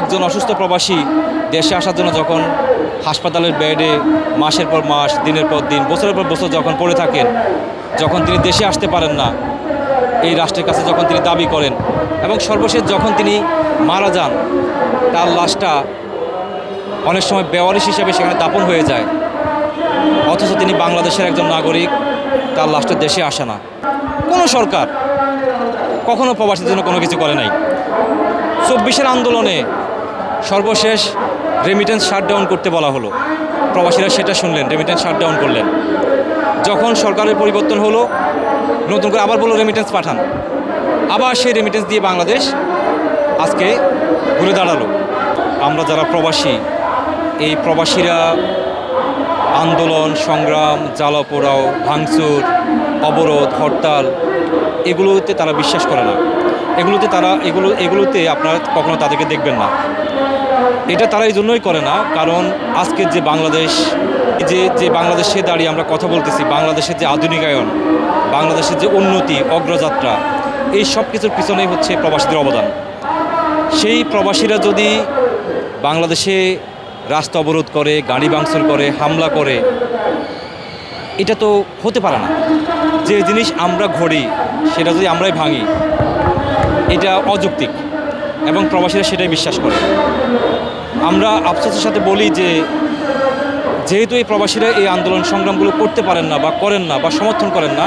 একজন অসুস্থ প্রবাসী দেশে আসার জন্য যখন হাসপাতালের বেডে মাসের পর মাস, দিনের পর দিন, বছরের পর বছর যখন পড়ে থাকেন, যখন তিনি দেশে আসতে পারেন না, এই রাষ্ট্রের কাছে যখন তিনি দাবি করেন এবং সর্বশেষ যখন তিনি মারা যান, তার লাশটা অনেক সময় বেওয়ারিশ হিসেবে সেখানে দাপন হয়ে যায়। অথচ তিনি বাংলাদেশের একজন নাগরিক, তার লাশটা দেশে আসে না। কোনো সরকার কখনো প্রবাসীর জন্য কোনো কিছু করে নাই। চব্বিশের আন্দোলনে সর্বশেষ রেমিটেন্স শাটডাউন করতে বলা হলো। প্রবাসীরা সেটা শুনলেন রেমিটেন্স শাটডাউন করলেন। যখন সরকারের পরিবর্তন হলো, নতুন করে আবার বলল রেমিটেন্স পাঠান। আবার সেই রেমিটেন্স দিয়ে বাংলাদেশ আজকে ঘুরে দাঁড়াল। আমরা যারা প্রবাসী, এই প্রবাসীরা আন্দোলন, সংগ্রাম, জ্বালাপোড়াও, ভাঙচুর, অবরোধ, হরতাল, এগুলোতে তারা বিশ্বাস করে না। এগুলোতে তারা, এগুলো, এগুলোতে আপনারা কখনো তাদেরকে দেখবেন না। এটা তারা এই জন্যই করে না, কারণ আজকের যে বাংলাদেশ, যে যে বাংলাদেশে দাঁড়িয়ে আমরা কথা বলতেছি, বাংলাদেশের যে আধুনিকায়ন, বাংলাদেশের যে উন্নতি, অগ্রযাত্রা, এই সব কিছুর পিছনেই হচ্ছে প্রবাসীদের অবদান। সেই প্রবাসীরা যদি বাংলাদেশে রাস্তা অবরোধ করে, গাড়ি ভাঙচুর করে, হামলা করে, এটা তো হতে পারে না। যে জিনিস আমরা ঘড়ি, সেটা যদি আমরাই ভাঙি, এটা অযৌক্তিক। এবং প্রবাসীরা সেটাই বিশ্বাস করে। আমরা আফসোসের সাথে বলি যে, যেহেতু এই প্রবাসীরা এই আন্দোলন সংগ্রামগুলো করতে পারেন না বা করেন না বা সমর্থন করেন না,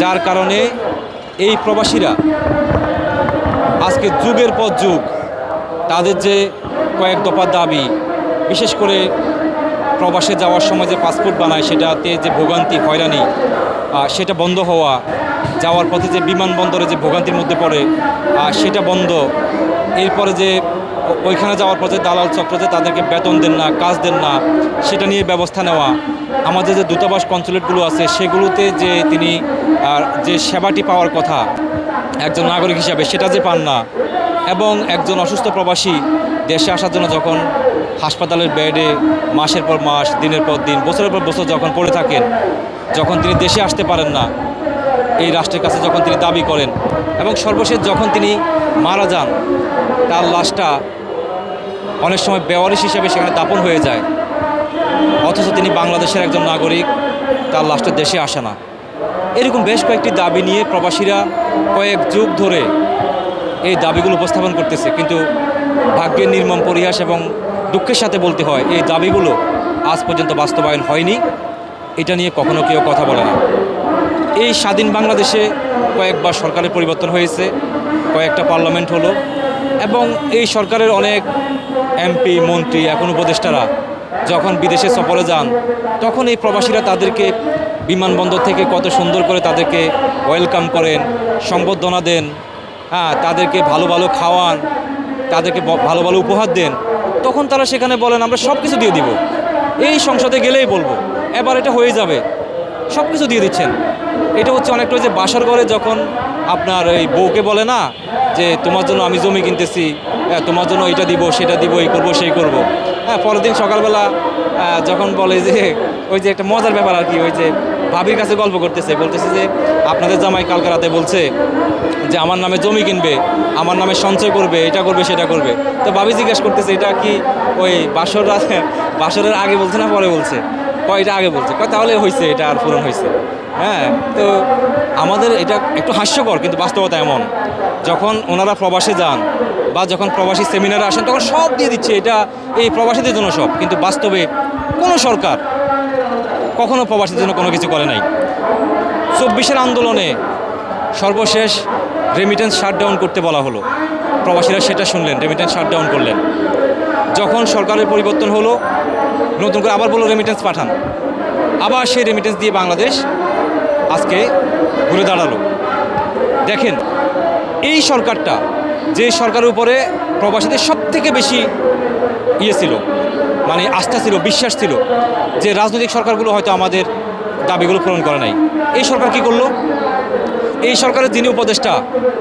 যার কারণে এই প্রবাসীরা আজকে যুগের পর যুগ তাদের যে কয়েক দফা দাবি, বিশেষ করে প্রবাসে যাওয়ার সময় যে পাসপোর্ট বানায়, সেটাতে যে ভোগান্তি, হয়রানি সেটা বন্ধ হওয়া, যাওয়ার পথে যে বিমানবন্দরে যে ভোগান্তির মধ্যে পড়ে সেটা বন্ধ এরপরে যে ওইখানে যাওয়ার পথে দালাল চক্র যে তাদেরকে বেতন দেন না, কাজ দেন না, সেটা নিয়ে ব্যবস্থা নেওয়া। আমাদের যে দূতাবাস কনসুলেটগুলো আছে, সেগুলোতে যে তিনি যে সেবাটি পাওয়ার কথা একজন নাগরিক হিসাবে, সেটা যে পান না। এবং একজন অসুস্থ প্রবাসী দেশে আসার জন্য যখন হাসপাতালের বেডে মাসের পর মাস, দিনের পর দিন, বছরের পর বছর যখন পড়ে থাকেন, যখন তিনি দেশে আসতে পারেন না, এই রাষ্ট্রের কাছে যখন তিনি দাবি করেন, এবং সর্বশেষ যখন তিনি মারা যান তার লাশটা অনেক সময় বেওয়ারিশ হিসেবে সেখানে দাপন হয়ে যায়। অথচ তিনি বাংলাদেশের একজন নাগরিক, তার লাশটা দেশে আসে না। এরকম বেশ কয়েকটি দাবি নিয়ে প্রবাসীরা কয়েক যুগ ধরে এই দাবিগুলো উপস্থাপন করতেছে। কিন্তু ভাগ্যের নির্মম পরিহাস এবং দুঃখের সাথে বলতে হয়, এই দাবিগুলো আজ পর্যন্ত বাস্তবায়ন হয়নি। এটা নিয়ে কখনো কেউ কথা বলে না। এই স্বাধীন বাংলাদেশে কয়েকবার সরকারের পরিবর্তন হয়েছে, কয়েকটা পার্লামেন্ট হলো এবং এই সরকারের অনেক এমপি, মন্ত্রী, এখন উপদেষ্টারা যখন বিদেশে সফরে যান, তখন এই প্রবাসীরা তাদেরকে বিমানবন্দর থেকে কত সুন্দর করে তাদেরকে ওয়েলকাম করেন সংবর্ধনা দেন হ্যাঁ তাদেরকে ভালো ভালো খাওয়ান, তাদেরকে ভালো ভালো উপহার দেন, তখন তারা সেখানে বলেন, আমরা সব কিছু দিয়ে দিব। এই সংসদে গেলেই বলব। এবার এটা হয়ে যাবে। সব কিছু দিয়ে দিচ্ছেন। এটা হচ্ছে অনেকটা যে বাসার ঘরে যখন আপনার এই বউকে বলে না যে তোমার জন্য আমি জমি কিনতেছি হ্যাঁ, তোমার জন্য এটা দিব সেটা দিব এই করব সেই করব। হ্যাঁ পরের দিন সকালবেলা যখন বলে যে ওই যে একটা মজার ব্যাপার আর কি ওই যে ভাবির কাছে গল্প করতেছে বলতেছে যে আপনাদের জামাই কালকে রাতে বলছে যে আমার নামে জমি কিনবে আমার নামে সঞ্চয় করবে এটা করবে সেটা করবে। তো ভাবি জিজ্ঞেস করতেছে এটা কি ওই বাসর বাসরের আগে বলছে না পরে বলছে? এটা আগে বলছে। তাহলে হয়েছে এটা আর পূরণ হয়েছে হ্যাঁ তো আমাদের এটা একটু হাস্যকর, কিন্তু বাস্তবতা এমন। যখন ওনারা প্রবাসে যান বা যখন প্রবাসী সেমিনারে আসেন, তখন সব দিয়ে দিচ্ছে, এটা এই প্রবাসীদের জন্য সব। কিন্তু বাস্তবে কোনো সরকার কখনো প্রবাসীদের জন্য কোনো কিছু করে নাই। চব্বিশের আন্দোলনে সর্বশেষ রেমিটেন্স শাটডাউন করতে বলা হলো। প্রবাসীরা সেটা শুনলেন রেমিটেন্স শাটডাউন করলেন। যখন সরকারের পরিবর্তন হলো, নতুন করে আবার বলল রেমিটেন্স পাঠান। আবার সেই রেমিটেন্স দিয়ে বাংলাদেশ আজকে ঘুরে দাঁড়াল। দেখেন, এই সরকারটা যে সরকারের উপরে প্রবাসীদের সব থেকে বেশি ইয়ে ছিল মানে আস্থা ছিল, বিশ্বাস ছিল, যে রাজনৈতিক সরকারগুলো হয়তো আমাদের দাবিগুলো পূরণ করে নাই। এই সরকার কি করল? এই সরকারের যিনি উপদেষ্টা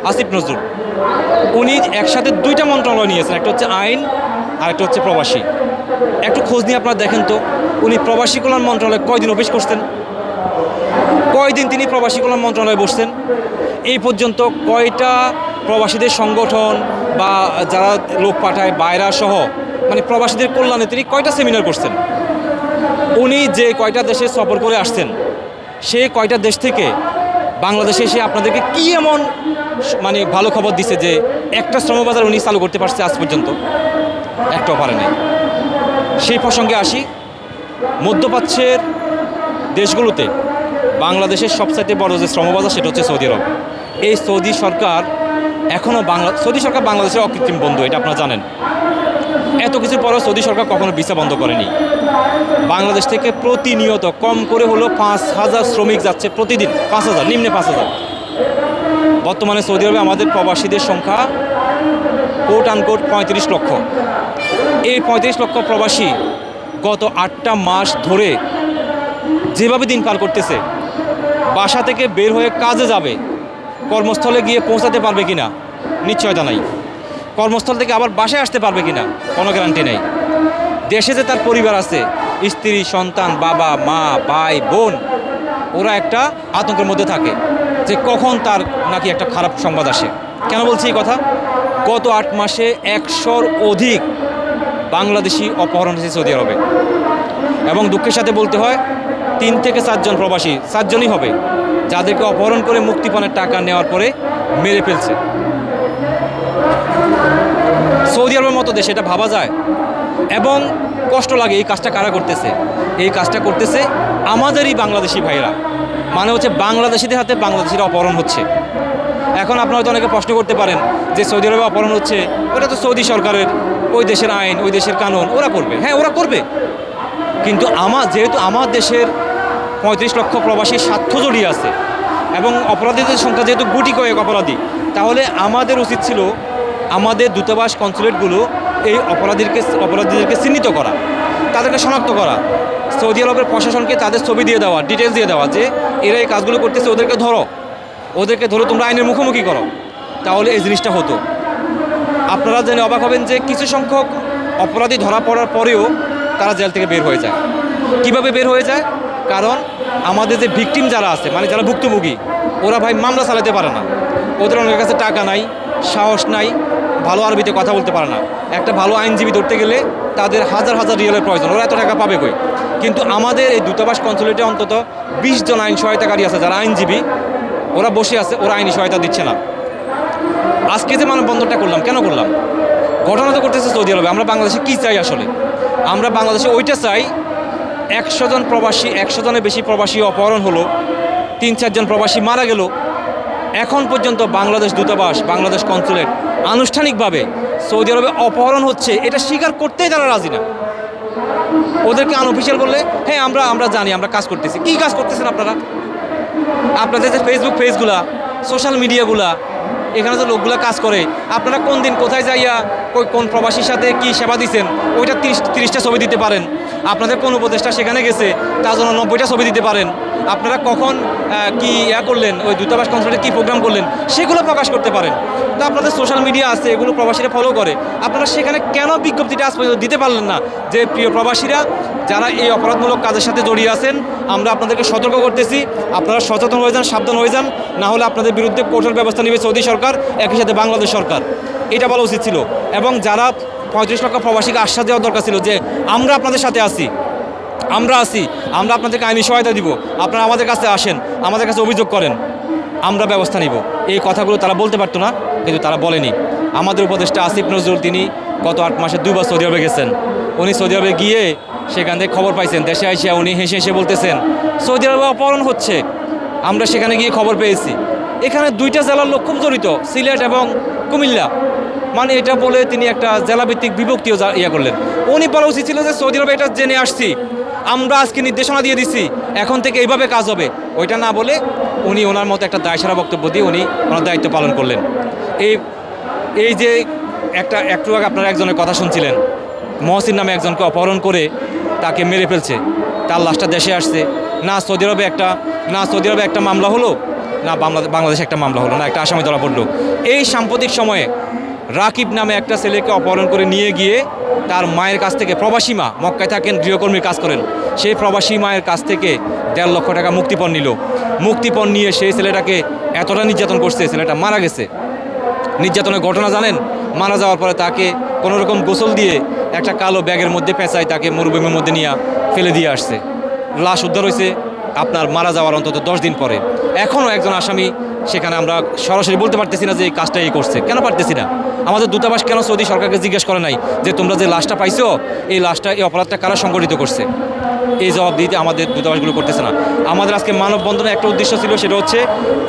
আসিফ নজরুল, উনি একসাথে দুইটা মন্ত্রণালয় নিয়েছেন, একটা হচ্ছে আইন আর একটা হচ্ছে প্রবাসী। একটু খোঁজ নিয়ে আপনারা দেখেন তো, উনি প্রবাসী কল্যাণ মন্ত্রণালয়ে কয়দিন অফিস করছেন? কয়দিন তিনি প্রবাসী কল্যাণ মন্ত্রণালয়ে বসছেন? এই পর্যন্ত কয়টা প্রবাসীদের সংগঠন বা যারা লোক পাঠায়, বাইরা সহ মানে প্রবাসীদের কল্যাণে তিনি কয়টা সেমিনার করছেন? উনি যে কয়টা দেশে সফর করে আসছেন সেই কয়টা দেশ থেকে বাংলাদেশে এসে আপনাদেরকে কি এমন মানে ভালো খবর দিছে যে একটা শ্রমবাজার উনি চালু করতে পারছে আজ পর্যন্ত? একটাও পারে নাই। সেই প্রসঙ্গে আসি। মধ্যপ্রাচ্যের দেশগুলোতে বাংলাদেশের সবচাইতে বড় যে শ্রমবাজার সেটা হচ্ছে সৌদি আরব। এই সৌদি সরকার এখনও বাংলা সৌদি সরকার বাংলাদেশের অকৃত্রিম বন্ধু, এটা আপনারা জানেন। এত কিছুর পরেও সৌদি সরকার কখনো ভিসা বন্ধ করেনি। বাংলাদেশ থেকে প্রতিনিয়ত কম করে হলো পাঁচ হাজার শ্রমিক যাচ্ছে প্রতিদিন, পাঁচ হাজার, নিম্নে পাঁচ হাজার। বর্তমানে সৌদি আরবে আমাদের প্রবাসীদের সংখ্যা কোট আনকোট পঁয়ত্রিশ লক্ষ। এই পঁয়ত্রিশ লক্ষ প্রবাসী গত আটটা মাস ধরে যেভাবে দিন পার করতেছে, বাসা থেকে বের হয়ে কাজে যাবে, কর্মস্থলে গিয়ে পৌঁছাতে পারবে কিনা, নিশ্চয়তা নাই। কর্মস্থল থেকে আবার বাসায় আসতে পারবে কিনা? কোনো গ্যারান্টি নেই। দেশে যে তার পরিবার আছে, স্ত্রী, সন্তান, বাবা, মা, ভাই, বোন, ওরা একটা আতঙ্কের মধ্যে থাকে যে কখন তার নাকি একটা খারাপ সংবাদ আসে। কেন বলছি এই কথা? গত আট মাসে একশোর অধিক বাংলাদেশি অপহরণ হয়েছে সৌদি আরবে। এবং দুঃখের সাথে বলতে হয়, তিন থেকে চারজন প্রবাসী, চারজনই হবে, যাদেরকে অপহরণ করে মুক্তিপণের টাকা নেওয়ার পরে মেরে ফেলছে। সৌদি আরবের মতো দেশে, এটা ভাবা যায়। এবং কষ্ট লাগে এই কাজটা কারা করতেছে। এই কাজটা করতেছে আমাদেরই বাংলাদেশি ভাইরা। মানে হচ্ছে বাংলাদেশিদের হাতে বাংলাদেশিরা অপহরণ হচ্ছে। এখন আপনারা হয়তো অনেকে প্রশ্ন করতে পারেন যে সৌদি আরবে অপহরণ হচ্ছে, ওটা তো সৌদি সরকারের, ওই দেশের আইন, ওই দেশের কানুন, ওরা করবে। হ্যাঁ ওরা করবে। কিন্তু আমার যেহেতু আমার দেশের পঁয়ত্রিশ লক্ষ প্রবাসী স্বার্থ জড়িয়ে আছে এবং অপরাধীদের সংখ্যা যেহেতু গুটি কয়েক অপরাধী, তাহলে আমাদের উচিত ছিল আমাদের দূতাবাস কনসুলেটগুলো এই অপরাধীকে অপরাধীদেরকে চিহ্নিত করা, তাদেরকে শনাক্ত করা, সৌদি আরবের প্রশাসনকে তাদের ছবি দিয়ে দেওয়া ডিটেলস দিয়ে দেওয়া যে এরা এই কাজগুলো করতেছে, ওদেরকে ধরো ওদেরকে ধরো তোমরা আইনের মুখোমুখি করো, তাহলে এই জিনিসটা হতো। আপনারা জেনে অবাক হবেন যে কিছু সংখ্যক অপরাধী ধরা পড়ার পরেও তারা জেল থেকে বের হয়ে যায়। কীভাবে বের হয়ে যায়? কারণ আমাদের যে ভিকটিম যারা আছে মানে যারা ভুক্তভোগী, ওরা ভাই মামলা চালাতে পারে না। ওদের অনেকের কাছে টাকা নাই সাহস নাই, ভালো আরবিতে কথা বলতে পারে না। একটা ভালো আইনজীবী ধরতে গেলে তাদের হাজার হাজার রিয়েলের প্রয়োজন, ওরা এত টাকা পাবে কই? কিন্তু আমাদের এই দূতাবাস কনসুলেটে অন্তত বিশ জন আইন সহায়তাকারী আছে, যারা আইনজীবী, ওরা বসে আছে, ওরা আইনি সহায়তা দিচ্ছে না। আজকে যে মানববন্ধনটা করলাম, কেন করলাম? ঘটনা তো করতেছে সৌদি আরবে, আমরা বাংলাদেশে কী চাই আসলে? আমরা বাংলাদেশে ওইটা চাই, একশো জন প্রবাসী, একশো জনের বেশি প্রবাসী অপহরণ হলো, তিন চারজন প্রবাসী মারা গেল এখন পর্যন্ত বাংলাদেশ দূতাবাস, বাংলাদেশ কনসুলেট আনুষ্ঠানিকভাবে সৌদি আরবে অপহরণ হচ্ছে, এটা স্বীকার করতেই তারা রাজি না। ওদেরকে আনঅফিসিয়াল বললে হ্যাঁ আমরা আমরা জানি, আমরা কাজ করতেছি। কী কাজ করতেছেন আপনারা? আপনাদের যে ফেসবুক পেজগুলা সোশ্যাল মিডিয়াগুলা এখানে যে লোকগুলা কাজ করে, আপনারা কোন দিন কোথায় যাইয়া কোন প্রবাসীর সাথে কি সেবা দিচ্ছেন ওইটা তিরিশ, তিরিশটা ছবি দিতে পারেন। আপনাদের কোন উপদেষ্টা সেখানে গেছে, তার জন্য নব্বইটা ছবি দিতে পারেন। আপনারা কখন কি ইয়া করলেন, ওই দূতাবাস কনসার্টে কী প্রোগ্রাম করলেন, সেগুলো প্রকাশ করতে পারেন। তো আপনাদের সোশ্যাল মিডিয়া আছে, এগুলো প্রবাসীরা ফলো করে। আপনারা সেখানে কেন বিজ্ঞপ্তিটা আজ পর্যন্ত দিতে পারলেন না? যে প্রিয় প্রবাসীরা, যারা এই অপরাধমূলক কাজের সাথে জড়িয়ে আছেন, আমরা আপনাদেরকে সতর্ক করতেছি। আপনারা সচেতন হয়ে যান, সাবধান হয়ে যান। না হলে আপনাদের বিরুদ্ধে কঠোর ব্যবস্থা নেবে সৌদি সরকার, একই সাথে বাংলাদেশ সরকার। এটা বলা উচিত ছিল। এবং যারা পঁয়ত্রিশ লক্ষ প্রবাসীকে আশ্বাস দেওয়ার দরকার ছিল যে, আমরা আপনাদের সাথে আছি। আমরা আছি, আমরা আপনাদেরকে আইনি সহায়তা দিব। আপনারা আমাদের কাছে আসেন, আমাদের কাছে অভিযোগ করেন, আমরা ব্যবস্থা নিব। এই কথাগুলো তারা বলতে পারতো না, কিন্তু তারা বলেনি। আমাদের উপদেষ্টা আসিফ নজরুল, তিনি গত আট মাসে দুবার সৌদি আরবে গেছেন। উনি সৌদি আরবে গিয়ে সেখান থেকে খবর পাইছেন, দেশে আইসিয়া উনি হেসে হেসে বলতেছেন, সৌদি আরবে অপহরণ হচ্ছে। আমরা সেখানে গিয়ে খবর পেয়েছি। এখানে দুইটা জেলার লোক খুব জড়িত, সিলেট এবং কুমিল্লা। মানে এটা বলে তিনি একটা জেলাভিত্তিক বিভক্তিও ইয়ে করলেন। উনি বলা উচিত ছিল যে সৌদি আরবে এটা জেনে আসছি। আমরা আজকে নির্দেশনা দিয়ে দিচ্ছি এখন থেকে এইভাবে কাজ হবে। ওইটা না বলে উনি ওনার মতো একটা দায়সারা বক্তব্য দিয়ে উনি ওনার দায়িত্ব পালন করলেন। এই এই যে একটা, একটু আগে আপনারা একজনের কথা শুনছিলেন। মহসিন নামে একজনকে অপহরণ করে তাকে মেরে ফেলছে। তার লাশটা দেশে আসছে। না সৌদি আরবে একটা, না সৌদি আরবে একটা মামলা হলো, না বাংলাদেশে একটা মামলা হলো, না একটা আসামি ধরা পড়ল। এই সাম্প্রতিক সময়ে রাকিব নামে একটা ছেলেকে অপহরণ করে নিয়ে গিয়ে তার মায়ের কাছ থেকে, প্রবাসী মা, মক্কায় থাকেন, গৃহকর্মীর কাজ করেন। সেই প্রবাসী মায়ের কাছ থেকে দেড় লক্ষ টাকা মুক্তিপণ নিল। মুক্তিপণ নিয়ে সেই ছেলেটাকে এতটা নির্যাতন করছে, ছেলেটা মারা গেছে। নির্যাতনের ঘটনা জানেন? মারা যাওয়ার পরে তাকে কোনো রকম গোসল দিয়ে একটা কালো ব্যাগের মধ্যে পেঁচায় তাকে মরুভূমির মধ্যে নিয়ে ফেলে দিয়ে আসছে। লাশ উদ্ধার হয়েছে আপনার মারা যাওয়ার অন্তত দশ দিন পরে। এখনও একজন আসামি, সেখানে আমরা সরাসরি বলতে পারতেছি না যে এই কাজটা এই করছে। কেন পারতেছি না? আমাদের দূতাবাস কেন সৌদি সরকারকে জিজ্ঞেস করে নাই যে তোমরা যে লাশটা পাইছো, এই লাশটা, এই অপরাধটা কারা সংগঠিত করছে? এই জবাব দিতে আমাদের দূতাবাসগুলো করতেছে না। আমাদের আজকে মানববন্ধনের একটা উদ্দেশ্য ছিল, সেটা হচ্ছে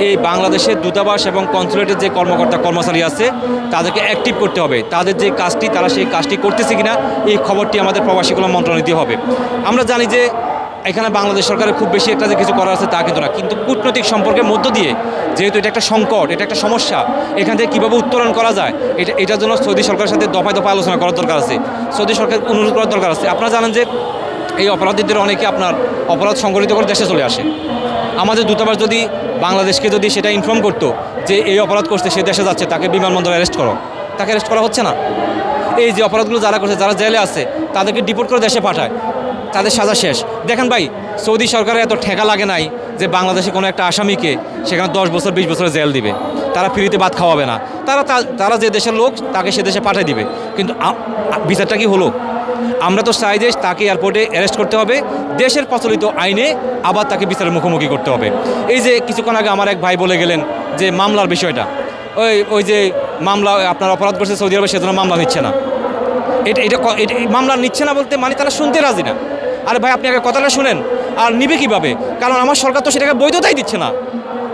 এই বাংলাদেশের দূতাবাস এবং কনসুলেটের যে কর্মকর্তা, কর্মচারী আছে, তাদেরকে অ্যাক্টিভ করতে হবে। তাদের যে কাজটি, তারা সেই কাজটি করতেছে কিনা, এই খবরটি আমাদের প্রবাসী কল্যাণ মন্ত্রণালয় দিতে হবে। আমরা জানি যে এখানে বাংলাদেশ সরকারের খুব বেশি একটা যে কিছু করার আছে তা কিন্তু না। কিন্তু কূটনৈতিক সম্পর্কের মধ্য দিয়ে যেহেতু এটা একটা সংকট, এটা একটা সমস্যা, এখান থেকে কীভাবে উত্তরণ করা যায়, এটা, এটার জন্য সৌদি সরকারের সাথে দফায় দফায় আলোচনা করার দরকার আছে, সৌদি সরকার অনুরোধ করার দরকার আছে। আপনারা জানেন যে এই অপরাধীদের অনেকে আপনার অপরাধ সংগঠিত করে দেশে চলে আসে। আমাদের দূতাবাস যদি বাংলাদেশকে যদি সেটা ইনফর্ম করতো যে এই অপরাধ করছে, সে দেশে যাচ্ছে, তাকে বিমানবন্দরে অ্যারেস্ট করো। তাকে অ্যারেস্ট করা হচ্ছে না। এই যে অপরাধগুলো যারা করছে, যারা জেলে আছে, তাদেরকে ডিপোর্ট করে দেশে পাঠায়। তাদের সাজা শেষ। দেখেন ভাই, সৌদি সরকারের এত ঠেকা লাগে নাই যে বাংলাদেশে কোনো একটা আসামিকে সেখানে দশ বছর, বিশ বছরের জেল দিবে। তারা ফ্রিতে ভাত খাওয়াবে না। তারা তারা যে দেশের লোক, তাকে সে দেশে পাঠিয়ে দিবে। কিন্তু বিচারটা কি হলো? আমরা তো চাই যে তাকে এয়ারপোর্টে অ্যারেস্ট করতে হবে। দেশের প্রচলিত আইনে আবার তাকে বিচারের মুখোমুখি করতে হবে। এই যে কিছুক্ষণ আগে আমার এক ভাই বলে গেলেন যে মামলার বিষয়টা। ওই ওই যে মামলা, আপনার অপরাধ করছে সৌদি আরবে, সেজন্য মামলা নিচ্ছে না। এটা এটা মামলা নিচ্ছে না বলতে মানে তারা শুনতে রাজি না। আরে ভাই, আপনি আগে কথাটা শুনেন, আর নিবে কীভাবে? কারণ আমার সরকার তো সেটাকে বৈধতাই দিচ্ছে না।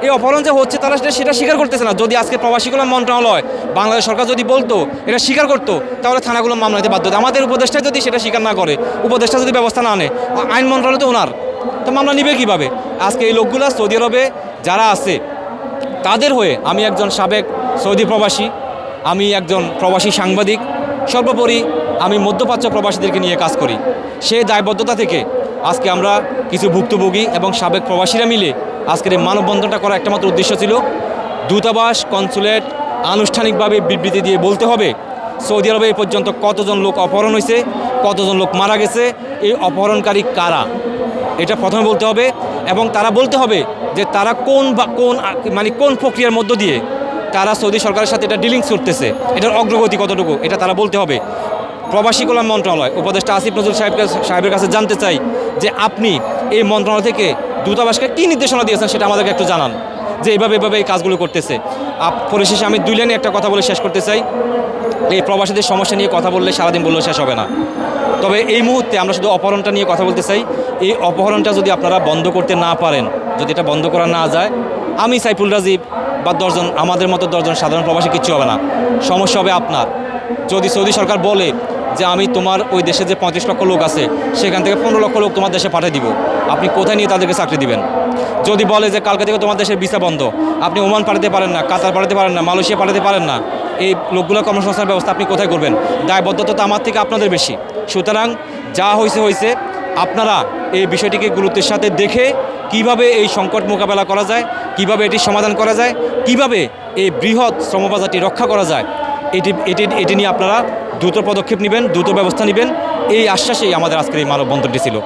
এই অপহরণ যে হচ্ছে, তারা সেটা সেটা স্বীকার করতেছে না। যদি আজকে প্রবাসী মন্ত্রণালয়, বাংলাদেশ সরকার যদি বলতো, এটা স্বীকার করতো, তাহলে থানাগুলো মামলা নিতে বাধ্য আমাদের উপদেষ্টা যদি সেটা স্বীকার না করে, উপদেষ্টা যদি ব্যবস্থা না নেয় আইন মন্ত্রণালয় তো ওনার। তো মামলা নিবে কীভাবে? আজকে এই লোকগুলো সৌদি আরবে যারা আছে, তাদের হয়ে আমি একজন সাবেক সৌদি প্রবাসী, আমি একজন প্রবাসী সাংবাদিক। সর্বোপরি আমি মধ্যপ্রাচ্য প্রবাসীদেরকে নিয়ে কাজ করি। সেই দায়বদ্ধতা থেকে আজকে আমরা কিছু ভুক্তভোগী এবং সাবেক প্রবাসীরা মিলে আজকের এই মানববন্ধনটা করার একটা মাত্র উদ্দেশ্য ছিল দূতাবাস, কনসুলেট আনুষ্ঠানিকভাবে বিবৃতি দিয়ে বলতে হবে, সৌদি আরবে এ পর্যন্ত কতজন লোক অপহরণ হয়েছে, কতজন লোক মারা গেছে, এই অপহরণকারী কারা? এটা প্রথমে বলতে হবে এবং তারা বলতে হবে যে তারা কোন বা কোন মানে কোন প্রক্রিয়ার মধ্য দিয়ে তারা সৌদি সরকারের সাথে এটা ডিলিংস করতেছে, এটার অগ্রগতি কতটুকু, এটা তারা বলতে হবে। প্রবাসী কল্যাণ মন্ত্রণালয়, উপদেষ্টা আসিফ নজরুল সাহেব সাহেবের কাছে জানতে চাই যে আপনি এই মন্ত্রণালয় থেকে দূতাবাসকে কী নির্দেশনা দিয়েছেন সেটা আমাদেরকে একটু জানান, যে এইভাবে এভাবে এই কাজগুলো করতেছে। আপ পরিশেষে আমি দুই লাইনে একটা কথা বলে শেষ করতে চাই। এই প্রবাসীদের সমস্যা নিয়ে কথা বললে সারাদিন বললেও শেষ হবে না। তবে এই মুহূর্তে আমরা শুধু অপহরণটা নিয়ে কথা বলতে চাই। এই অপহরণটা যদি আপনারা বন্ধ করতে না পারেন, যদি এটা বন্ধ করা না যায় আমি সাইফুল রাজীব বা দশজন, আমাদের মতো দশজন সাধারণ প্রবাসী কিচ্ছু হবে না। সমস্যা হবে আপনার। যদি সৌদি সরকার বলে যে আমি তোমার ওই দেশে যে পঁয়ত্রিশ লক্ষ লোক আছে, সেখান থেকে পনেরো লক্ষ লোক তোমার দেশে পাঠিয়ে দিব। আপনি কোথায় নিয়ে তাদেরকে চাকরি দিবেন? যদি বলে যে কালকে থেকে তোমার দেশের ভিসা বন্ধ, আপনি ওমান পাঠাতে পারেন না, কাতার পাঠাতে পারেন না, মালয়েশিয়া পাঠাতে পারেন না, এই লোকগুলোর কর্মসংস্থান ব্যবস্থা আপনি কোথায় করবেন? দায়বদ্ধতা আমার থেকে আপনাদের বেশি। সুতরাং যা হয়েছে হয়েছে আপনারা এই বিষয়টিকে গুরুত্বের সাথে দেখে কীভাবে এই সংকট মোকাবেলা করা যায় কীভাবে এটি সমাধান করা যায়, কীভাবে এই বৃহৎ শ্রমবাজারটি রক্ষা করা যায়, এটি এটি এটি নিয়ে আপনারা দ্রুত পদক্ষেপ নেবেন, দ্রুত ব্যবস্থা নেবেন, এই আশ্বাসেই আমাদের আজকের এই মানববন্ধনটি ছিল।